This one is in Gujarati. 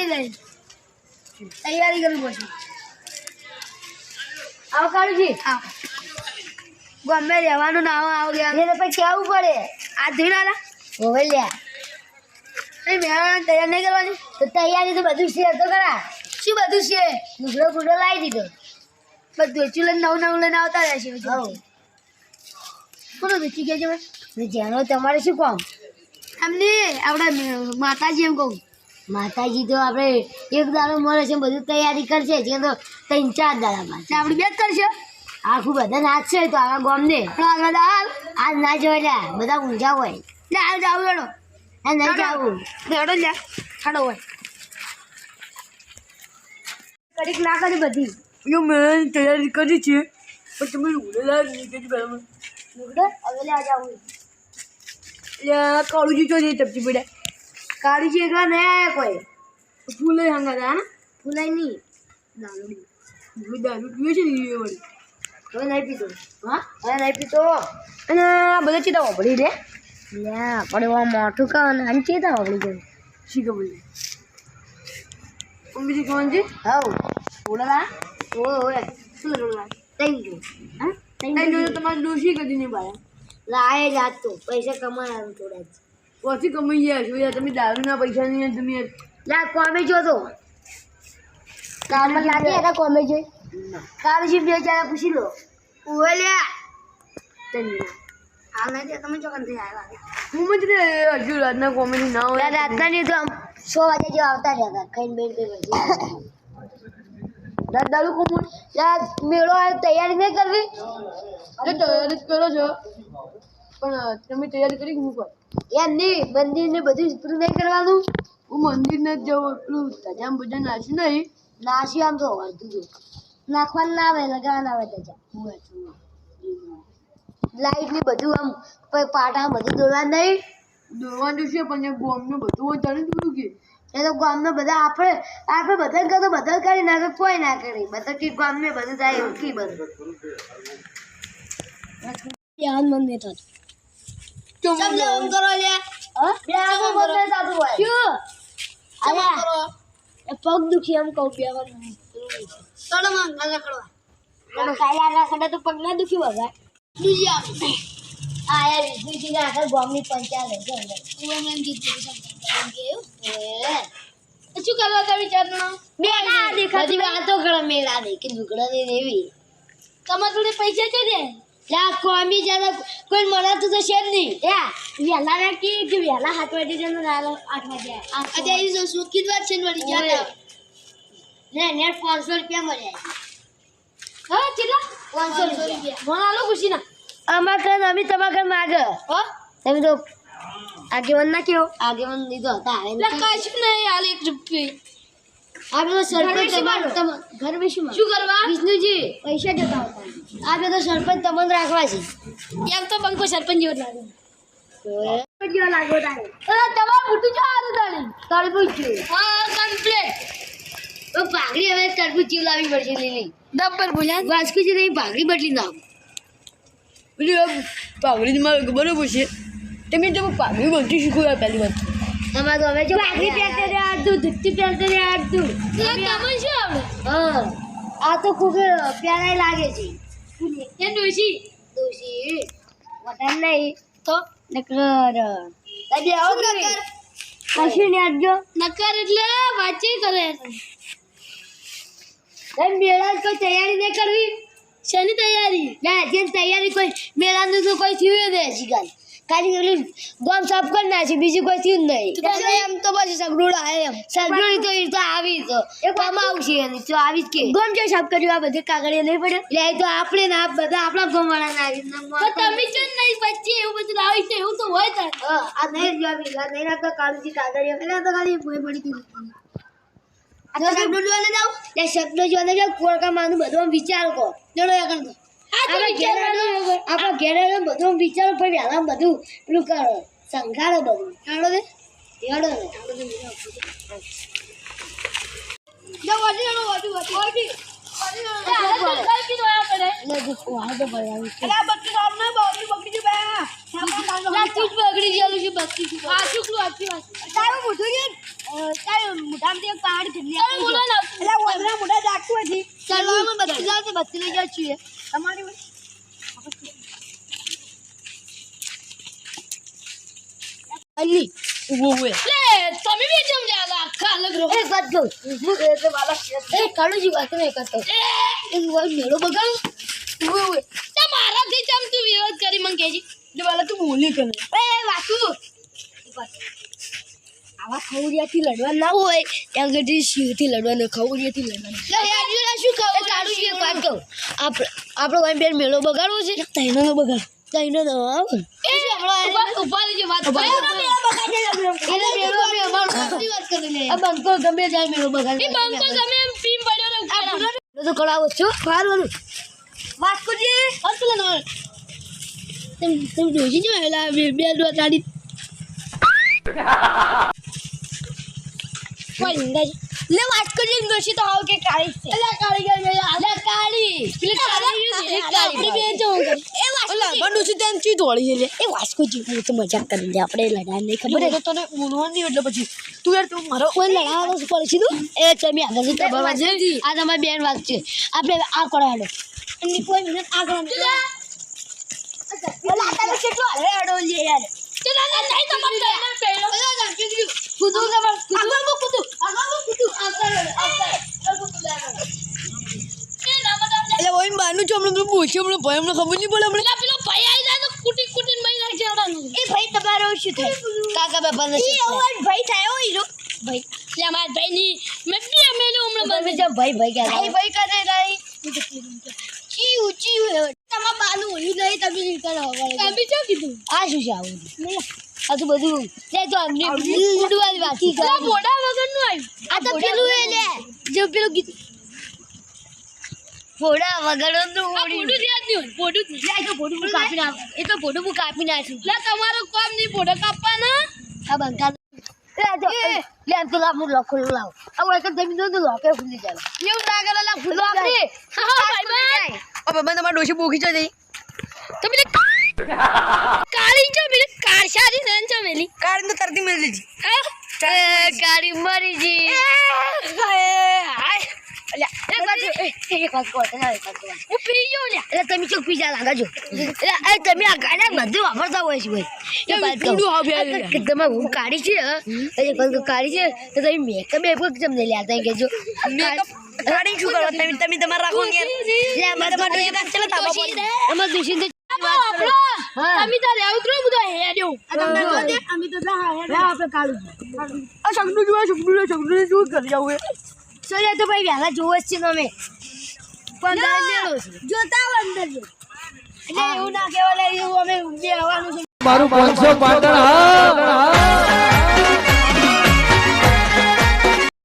તૈયારી લઈ તૈયારી કરવી પડશે. આવો કાળુજી. ગમે રહેવાનું ના આવો ગયા. પછી કેવું પડે. આ ધીન આલા હોવે લ્યા. મેળાને તૈયાર નહીં કરવાની? તો તૈયારી તો બધું શેર તો કરા શું બધું છે? લુગડો ગુડો લાવી દીધો. બધું વેચી લઈને નવું નવું લઈને આવતા રહેશે છે કોનો વેચી ગયા છે જેનો તમારે શું કામ? એમને આપણા માતાજી એમ કહું. માતાજી તો આપણે એક દાડો મળે છે બધું તૈયારી કરશે. જે તો ત્રણ ચાર દાડામાં આપણે બે કરશે? આખું બધા નાચશે તો આવા ગોમને. આજ ના જોઈ લ્યા બધા ઊંઝા હોય. ના હાલ જાવ હેડો આ નહીં જાવું. હેડો લ્યા. ખાડો હોય. કડીક ના કરી બધી. યો મેં તૈયારી કરી છે. પણ તમે ઉડેલા નહીં કરી બરાબર. ઉડે? હવે લે જાવું લે કાળુજી તો નહીં તપતી પડ્યા. કાળુજી એકલા નહીં આવ્યા કોઈ. ફૂલે હંગા હતા ને ફૂલાય નહીં. દારૂ. હવે દારૂ. પીવે છે ને એ વળી હવે નહીં પીતો. હા? હવે નહીં પીતો. અને બધા ચીતા વાપરી લે. લ્યા પણ એવા મોટું ખાવાનું આને ચેતા વાપરી જાય. શી ખબર લે બીજી કોણ છે? હા ઓલા ઓય શું કરવા થેન્ક યુ હા? થેન્ક યુ તમારે ડોશી કદી નહીં પાડ્યા લાય જાતો પૈસા કમાયા થોડા જ પછી કમાઈ ગયા છો યાર તમે દારૂના પૈસા નહીં તમે યાર. કોમે જો તો. કામ લાગે હતા કોમે જોઈ. કાળજી બે ચાર પૂછી લો. ઓલ્યા લ્યા તને હાલ નહીં તમે ચોકન થઈ આવ્યા હું મત રે હજુ રાતના કોમેડી ના હોય. રાતના નહીં તો આમ સો વાગે જેવા આવતા રહ્યા ખાઈને બેન પછી રાત દારૂ કોમું યાર મેળો તૈયારી નહીં કરવી? અરે તૈયારી જ કરો છો. પણ તમે તૈયારી કરી હું કર એમ નહીં મંદિર ને બધું પૂરું નહીં કરવાનું? હું મંદિર ને જવું એટલું તજામ બજામ નાશું નહીં. નાસી આમ તો વાંધું જો. નાખવાનું ના આવે લગાવવાનું આવે તજા લાઈટ ને બધું આમ પાટા બધું દોરવા નહીં? દોડવાનું છે પણ એ ગોમનું બધું હોય તને થોડું કે. એ તો ગામનો બધા આપણે આપણે બધા કરતો બધા કરી નાખે કોઈ ના કરી. બધા કે ગામને બધું થાય એવું કી બધું. ધ્યાન મંદિર નહીં થતું ચમ કરો લે બે હોય એ પગ દુખી એમ કહું માં ગાલા કાલે ખડે તો પગ ના દુખી વગાય બીજી આવે આ યાર વિષ્ણુજી ના આગળ ગામની પંચાયત છે અંદર તું એમ એમ. શું કરવા હતા વિચારના મેળા દેખાતી વાતો કરે મેળા કે લુગડા ને દેવી તમારે જોડે પૈસા છે ને યા કોમી જ્યાં કોઈ મળાતું તો છે જ નહીં. યા વહેલા ના કે કે વહેલા સાત વાગે છે ને રાત આઠ વાગે એ જો સુખી વાત છે વળી ગયા ને નેટ પાંચસો રૂપિયા મળ્યા હા કેટલા? પાંચસો રૂપિયા. મને આલો ખુશી ના. અમાર કન અમે તમાર કન માગ. હા? તમે તો આગેવાન ના કેવો આગેવાન લીધો હતા કશું નહીં એક રૂપિયા. આપણે તો સરપંચ ઘર બેસી તમાર- ઘર બેસી મારો. શું કરવા? વિષ્ણુજી પૈસા જતા હતા આપણે તો સરપંચ તમને રાખવા છે. એમ તો બંકો સરપંચ જેવો લાગે. જેવો લાગો તારે. મોટું જો હારું તાણી તરબૂચ છે. હા કમ્પ્લીટ તો હવે તરબૂચ જેવું લાવવી પડશે લીલી. ડબ્બર બોલ્યા. છે નહીં ભાગડી બદલી નાખ. પેલી પાઘડી મારે બરોબર છે તમે જો પાઘડી બનતી શીખવું પહેલી વાત. તમારે તો હવે જો ભાગડી પહેરતે રે આડતું ધુત્તી પહેરતે રે આડું તમે શું આવડે? હા. આ તો ખૂબ પ્યારાય લાગે છે. એ દોશી દોશી વટાણ નહીં. તો? નકર તબી આવો કરી? કશું ને આડજો નકર એટલે વાંચી કરે એમ મેળા કોઈ તૈયારી નહીં કરવી? શેની તૈયારી? ના જેમ તૈયારી કોઈ મેળાનું તો કોઈ થયું નહીં હજી કાલ. ખાલી પેલું ગોમ સાફ કરી નાખી બીજું કોઈ થયું નહીં. તમે એમ તો પછી સગડોળ આવે એમ. સગવડ તો એ તો આવી તો. કામ આવશે એની તો આવી જ કે. ગોમ જો સાફ કર્યું આ બધે કાગળિયા નહીં પડે એટલે એ તો આપણે ને બધા આપણા ગોમ વાળા ના તો તમે છે નહીં વચ્ચે એવું બધું આવી છે એવું તો હોય તો આ નહીં જ આવી આ નહીં રાખતા કાળજી કાગળિયા. પેલા તો ખાલી ભોય પડી ગઈ. આ સગડોળ જોવાને જાવ એટલે શબ્દો જોને જાવ કોળકા માનું બધું વિચાર કો ચલો આગળ આ તો આપણા ઘેર બધું વિચારો પણ વહેલા બધું પેલું કરો. સંઘાડો બધું. ચાલો દે. હેડો ને. ને બગડી ગયેલું છે અલી ઊભો ઊભો લે તમે બી જેમ જાગા આખા અલગ રહો એ વાત કહું એ કાળુજી વાત નહીં કરતો એ વાર મેળો બગાડ ઊભો ઊભો તે મારાથી જેમ તું વિરોધ કરી મંગ કેજી જે વાલા તું બોલી કરે એ વાસુ આવા ખવડિયાથી લડવા ના હોય ત્યાં આગળ શિવથી લડવાનું ખવડિયાથી લડવાનું શું કહું કાળુજી એક વાત કહું આપણે આપણો ભાઈ બેન મેળો બગાડવો છે તૈનો બગાડ તૈનો દવા આવે એ ગમે જાય મેળો બગાડ બંકો તમે એમ પીમ ને ઉખાડા બે બે દો તાડી કોઈ નિંદાજી લે વાત કરી નોશી તો આવ કે કાળી છે. લે કાળી ગઈ આલે કાળી. પેલી કાળી કાળી. બે જો. એ વાસ્કોજી બંડુ છે તેમ ચી ધોળી છે એ વાસ્કોજી હું તો મજાક કરી લે આપણે લડા નહીં ખબર. તો તને બોલવાની એટલે પછી તું યાર તું મારો કોઈ લડાવવાનો શું પડશે તું? એ તમે આગળ જતા બરાબર છે. આ તમારી બેન વાત છે. આપણે આ કરાડો એની કોઈ મિનિટ આગળ ઓલા તમે કેટલો હેડો લે યાર. ચલા નહીં તમાર તને પેલો કુદુ તમાર આગળ મો કુદુ આગળ મો કુદુ આગળ આગળ એ ના બધા એટલે ઓય બાનું છો હમણાં ભાઈ હમણાં ખબર નહીં પડે હમણાં પેલો ભાઈ આવી જાય તો કુટી કુટીને નાખજે આવડાનું એ ભાઈ તમારો શું થાય? કાકા બાપાનો એ ઓર ભાઈ થાય? હો હીરો ભાઈ લે ભાઈ ની મે બી મેલું હમણાં તમે જો ભાઈ ભાઈ કે ભાઈ ભાઈ કરે નહીં ચીયું હોય. તમાર બાનું ઓલું નહીં તમે રીતે રહો તમે શું કીધું? આ શું છે આવું? આ તો બધું લે તો અમને ઉડવાની વાત છે. પેલા મોઢા વગરનું આવ્યું. આ તો પેલું એ લે. જો પેલું ફોડા વગરનું જ નહીં જ નહીં. તો હું કાપી નાખ એ તો ફોટો હું કાપી નાખું લે તમારો કામ નહીં ફોટો કાપવાના? આ બંકા લે આ જો લે તો લાવ હું લખો લાવ. આ તમે તો લોકે ખુલી જાય. એવું લાગે લા ફૂલો લોકે ભાઈ ભાઈ. ઓ બાબા તમારે ડોશી બોકી જઈ તમે કાળી છો પેલી કારશારી નન છો મેલી કાર તો તરતી મળી લીધી. કાળી મરી જી તમે ચોક એટલે તમે આ ગાડા બધું વાપરતા હોય છે ભાઈ એ તમે હું કાઢી છે હં? કાઢી છે તો તમે મેકઅપ બેકઅપ કેમ લેતા એમ કાઢી શું કરો તમે તમે તમારે રાખો ને યાર લે અમારે તો. તમે ઉતરો બધો હેડ્યો અમે તો આપણે કાઢું આ શકડું જોવા શકડું શકડું શું કરી આવું એ તો ભાઈ વહેલા જોવો જ છે અમે. જોતા અંદર જો. એટલે એવું ના કહેવાય એવું અમે જે આવવાનું છે. મારું પાંચસો પાટણ હા.